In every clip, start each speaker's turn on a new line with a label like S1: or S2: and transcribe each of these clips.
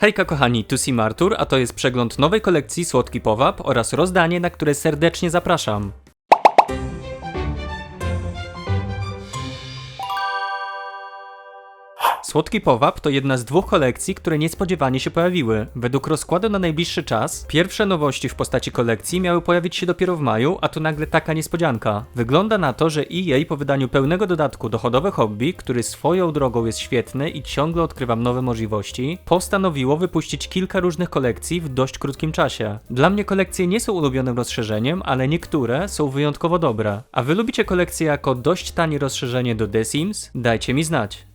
S1: Hejka kochani, tu Sim Artur, a to jest przegląd nowej kolekcji Słodki Powab oraz rozdanie, na które serdecznie zapraszam. Słodki Powab to jedna z dwóch kolekcji, które niespodziewanie się pojawiły. Według rozkładu na najbliższy czas, pierwsze nowości w postaci kolekcji miały pojawić się dopiero w maju, a tu nagle taka niespodzianka. Wygląda na to, że EA po wydaniu pełnego dodatku Dochodowe Hobby, który swoją drogą jest świetny i ciągle odkrywam nowe możliwości, postanowiło wypuścić kilka różnych kolekcji w dość krótkim czasie. Dla mnie kolekcje nie są ulubionym rozszerzeniem, ale niektóre są wyjątkowo dobre. A wy lubicie kolekcję jako dość tanie rozszerzenie do The Sims? Dajcie mi znać.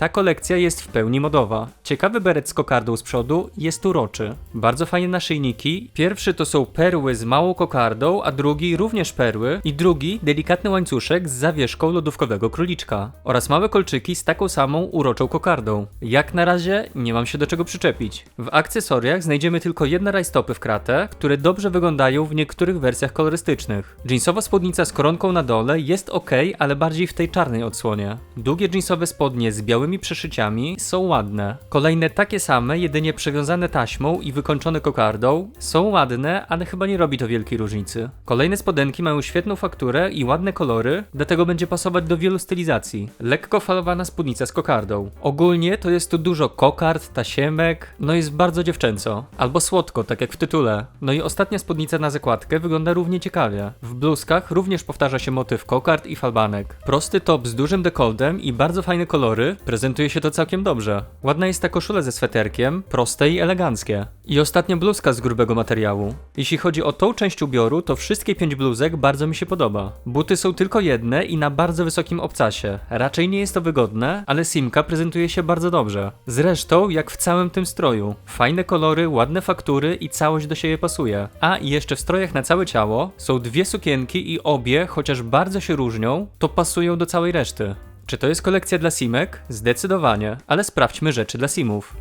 S1: Ta kolekcja jest w pełni modowa. Ciekawy beret z kokardą z przodu jest uroczy. Bardzo fajne naszyjniki. Pierwszy to są perły z małą kokardą, a drugi również perły i drugi delikatny łańcuszek z zawieszką lodówkowego króliczka oraz małe kolczyki z taką samą uroczą kokardą. Jak na razie nie mam się do czego przyczepić. W akcesoriach znajdziemy tylko jedne rajstopy w kratę, które dobrze wyglądają w niektórych wersjach kolorystycznych. Jeansowa spódnica z koronką na dole jest ok, ale bardziej w tej czarnej odsłonie. Długie jeansowe spodnie z białymi przeszyciami są ładne. Kolejne takie same, jedynie przewiązane taśmą i wykończone kokardą, są ładne, ale chyba nie robi to wielkiej różnicy. Kolejne spodenki mają świetną fakturę i ładne kolory, dlatego będzie pasować do wielu stylizacji. Lekko falowana spódnica z kokardą. Ogólnie to jest tu dużo kokard, tasiemek, no jest bardzo dziewczęco. Albo słodko, tak jak w tytule. No i ostatnia spódnica na zakładkę wygląda równie ciekawie. W bluzkach również powtarza się motyw kokard i falbanek. Prosty top z dużym dekoltem i bardzo fajne kolory, prezentuje się to całkiem dobrze. Ładna jest ta koszula ze sweterkiem, proste i eleganckie. I ostatnia bluzka z grubego materiału. Jeśli chodzi o tą część ubioru, to wszystkie pięć bluzek bardzo mi się podoba. Buty są tylko jedne i na bardzo wysokim obcasie. Raczej nie jest to wygodne, ale Simka prezentuje się bardzo dobrze. Zresztą, jak w całym tym stroju. Fajne kolory, ładne faktury i całość do siebie pasuje. A i jeszcze w strojach na całe ciało są dwie sukienki i obie, chociaż bardzo się różnią, to pasują do całej reszty. Czy to jest kolekcja dla simek? Zdecydowanie, ale sprawdźmy rzeczy dla simów.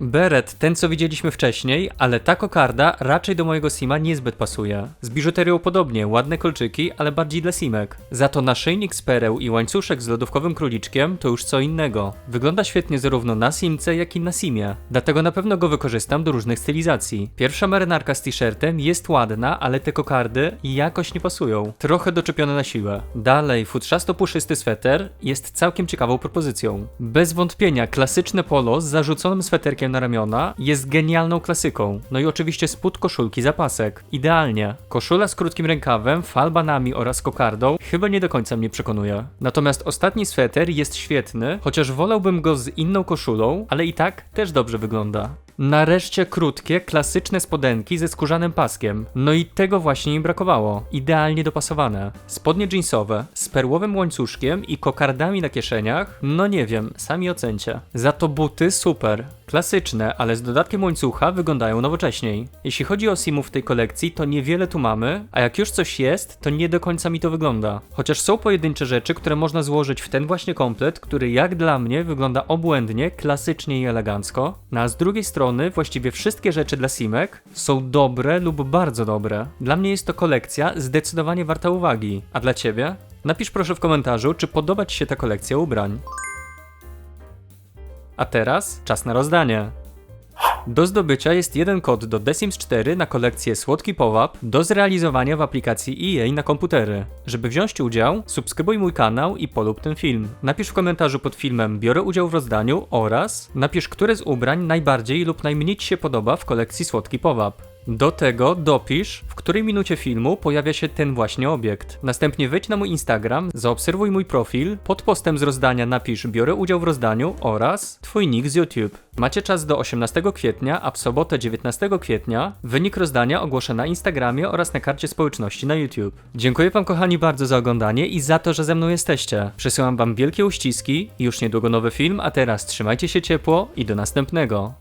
S1: Beret, ten co widzieliśmy wcześniej, ale ta kokarda raczej do mojego sima niezbyt pasuje. Z biżuterią podobnie, ładne kolczyki, ale bardziej dla simek. Za to naszyjnik z pereł i łańcuszek z lodówkowym króliczkiem to już co innego. Wygląda świetnie zarówno na simce, jak i na simie. Dlatego na pewno go wykorzystam do różnych stylizacji. Pierwsza marynarka z t-shirtem jest ładna, ale te kokardy jakoś nie pasują. Trochę doczepione na siłę. Dalej, futrzasto-puszysty sweter jest całkiem ciekawą propozycją. Bez wątpienia klasyczne polo z zarzuconym sweterkiem na ramiona jest genialną klasyką. No i oczywiście spód koszulki zapasek. Idealnie. Koszula z krótkim rękawem, falbanami oraz kokardą chyba nie do końca mnie przekonuje. Natomiast ostatni sweter jest świetny, chociaż wolałbym go z inną koszulą, ale i tak też dobrze wygląda. Nareszcie krótkie, klasyczne spodenki ze skórzanym paskiem. No i tego właśnie mi brakowało. Idealnie dopasowane. Spodnie jeansowe, z perłowym łańcuszkiem i kokardami na kieszeniach? No nie wiem, sami ocencie. Za to buty super. Klasyczne, ale z dodatkiem łańcucha wyglądają nowocześniej. Jeśli chodzi o simów w tej kolekcji, to niewiele tu mamy, a jak już coś jest, to nie do końca mi to wygląda. Chociaż są pojedyncze rzeczy, które można złożyć w ten właśnie komplet, który jak dla mnie wygląda obłędnie, klasycznie i elegancko. No a z drugiej strony, właściwie wszystkie rzeczy dla simek są dobre lub bardzo dobre. Dla mnie jest to kolekcja zdecydowanie warta uwagi. A dla ciebie? Napisz proszę w komentarzu, czy podoba Ci się ta kolekcja ubrań. A teraz czas na rozdanie. Do zdobycia jest jeden kod do The Sims 4 na kolekcję Słodki Powab do zrealizowania w aplikacji EA na komputery. Żeby wziąć udział, subskrybuj mój kanał i polub ten film. Napisz w komentarzu pod filmem biorę udział w rozdaniu oraz napisz, które z ubrań najbardziej lub najmniej Ci się podoba w kolekcji Słodki Powab. Do tego dopisz, w której minucie filmu pojawia się ten właśnie obiekt. Następnie wejdź na mój Instagram, zaobserwuj mój profil, pod postem z rozdania napisz biorę udział w rozdaniu oraz twój nick z YouTube. Macie czas do 18 kwietnia, a w sobotę 19 kwietnia wynik rozdania ogłoszę na Instagramie oraz na karcie społeczności na YouTube. Dziękuję wam kochani bardzo za oglądanie i za to, że ze mną jesteście. Przesyłam wam wielkie uściski, już niedługo nowy film, a teraz trzymajcie się ciepło i do następnego.